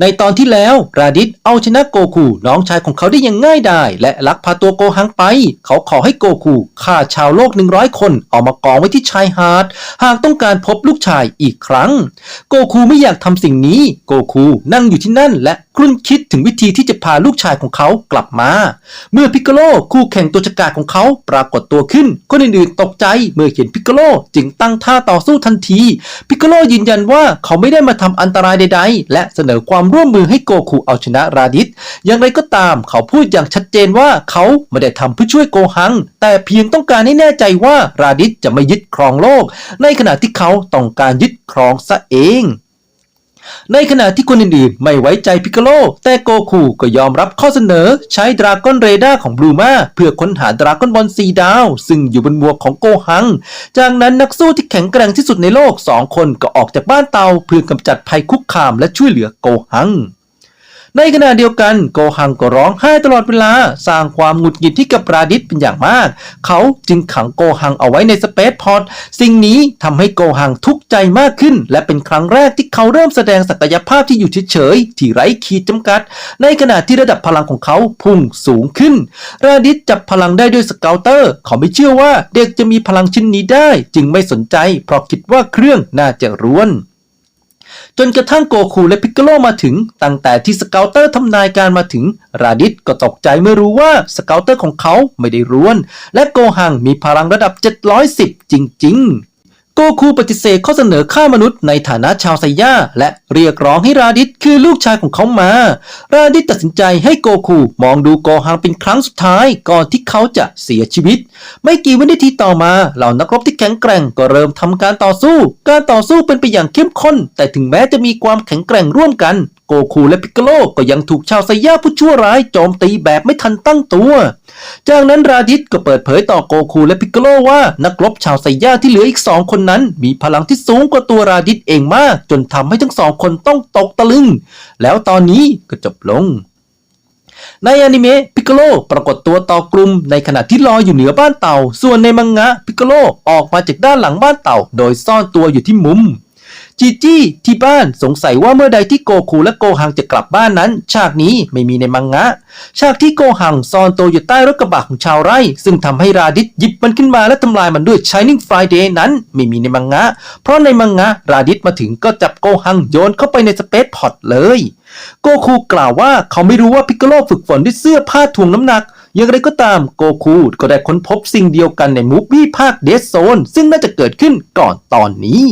ในตอนที่แล้วราดิสเอาชนะโกคูน้องชายของเขาได้อย่างง่ายดายและลักพาตัวโกหังไป เขาขอให้โกคูฆ่าชาวโลก 100 คนเอามากองไว้ที่ชายหาด หากต้องการพบลูกชายอีกครั้ง โกคูไม่อยากทำสิ่งนี้ โกคูนั่งอยู่ที่นั่นและครุ่นคิดถึงวิธีที่จะพาลูกชายของเขากลับมา เมื่อพิกโลคู่แข่งตัวฉกาของเขาปรากฏตัวขึ้น คนอื่นๆตกใจเมื่อเห็นพิกโลจึงตั้งท่าต่อสู้ทันที พิกโลยืนยันว่าเขาไม่ได้มาทำอันตรายใดๆ และเสนอความร่วมมือให้โกคูเอาชนะราดิสอย่างไรก็ตามเขาพูดอย่างชัดเจนว่าเขาไม่ได้ทำเพื่อช่วยโกหัง แต่เพียงต้องการให้แน่ใจว่าราดิสจะไม่ยึดครองโลก ในขณะที่เขาต้องการยึดครองซะเอง ในขณะที่คนอื่นๆ ไม่ไว้ใจพิกโกโล แต่โกคูก็ยอมรับข้อเสนอใช้ดราก้อนเรดาร์ของบลูมาเพื่อค้นหาดราก้อนบอลสีดาว ซึ่งอยู่บนหมวกของโกหัง จากนั้นนักสู้ที่แข็งแกร่งที่สุดในโลกสองคนก็ออกจากบ้านเตาเพื่อกำจัดภัยคุกคามและช่วยเหลือโกหัง ในขณะเดียวกันโกหังก็ร้องไห้ตลอดเวลา สร้างความหงุดหงิดที่กับราดิสเป็นอย่างมาก เขาจึงขังโกหังเอาไว้ในสเปซพอร์ตสิ่งนี้ทำให้โกหังทุกข์ใจมากขึ้น และเป็นครั้งแรกที่เขาเริ่มแสดงศักยภาพที่อยู่เฉยๆที่ไร้ขีดจำกัด ในขณะที่ระดับพลังของเขาพุ่งสูงขึ้น ราดิสจับพลังได้ด้วยสเกลเตอร์ เขาไม่เชื่อว่าเด็กจะมีพลังชิ้นนี้ได้ จึงไม่สนใจ เพราะคิดว่าเครื่องน่าจะร้วน จนกระทั่งโกคูและพิกโลมาถึง ตั้งแต่ที่สเกลเตอร์ทำนายการมาถึง ราดิสก็ตกใจเมื่อรู้ว่าสเกลเตอร์ของเขาไม่ได้ร้วน และโกหังมีพลังระดับ 710 จริง ๆ โกคูปฏิเสธข้อเสนอฆ่ามนุษย์ในฐานะชาวไซย่าและ เรียกร้องให้ราดิสคือลูกชายของเขามา ราดิสตัดสินใจให้โกคูมองดูโกหังเป็นครั้งสุดท้ายก่อนที่เขาจะเสียชีวิต ไม่กี่วินาทีต่อมาเหล่านักรบที่แข็งแกร่งก็เริ่มทำการต่อสู้ การต่อสู้เป็นไปอย่างเข้มข้น แต่ถึงแม้จะมีความแข็งแกร่งร่วมกัน โกคูและพิกโกโลก็ยังถูกชาวไซย่าผู้ชั่วร้ายโจมตีแบบไม่ทันตั้งตัว จากนั้นราดิสก็เปิดเผยต่อโกคูและพิกโกโลว่านักรบชาวไซย่าที่เหลืออีกสองคนนั้น มีพลังที่สูงกว่าตัวราดิสเองมาก จนทำให้ทั้งสองคนต้องตกตะลึง แล้วตอนนี้ก็จบลง ในอนิเมะพิกโกโลปรากฏตัวต่อกลุ่มในขณะที่ลอยอยู่เหนือบ้านเต่า ส่วนในมังงะพิกโกโลออกมาจากด้านหลังบ้านเต่า โดยซ่อนตัวอยู่ที่มุม จีจี้ที่บ้านสงสัยว่าเมื่อใดที่โกคูและโกหังจะกลับบ้านนั้น ฉากนี้ไม่มีในมังงะ ฉากที่โกหังซ่อนตัวอยู่ใต้รถกระบะของชาวไร่ ซึ่งทำให้ราดิสหยิบมันขึ้นมาและทำลายมันด้วย Shining Friday นั้นไม่มีในมังงะ เพราะในมังงะราดิสมาถึงก็จับโกหังโยนเข้าไปในสเปซพอตเลยโกคูกล่าวว่าเขาไม่รู้ว่าพิกโกโลฝึกฝนด้วยเสื้อผ้าถ่วงน้ำหนัก อย่างไรก็ตามโกคูก็ได้ค้นพบสิ่งเดียวกันในมูฟวี่ภาคเดซโซนซึ่งน่าจะเกิดขึ้นก่อนตอนนี้